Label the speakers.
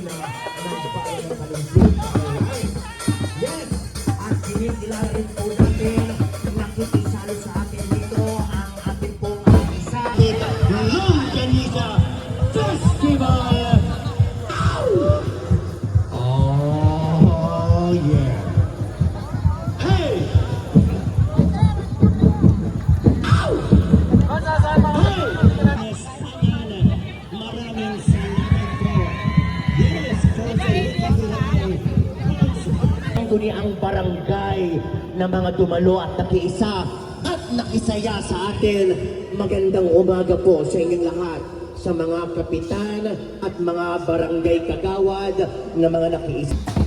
Speaker 1: na nagpakain ng kalumpit. Alright. Yes! At sinikilarin po natin nakikisalo sa atin dito ang ating pong isa.
Speaker 2: Longganisa Festival! The
Speaker 1: Kuni ang barangay na mga dumalo at nakiisa at nakisaya sa atin. Magandang umaga po sa inyong lahat sa mga kapitan at mga barangay kagawad na mga nakiisa.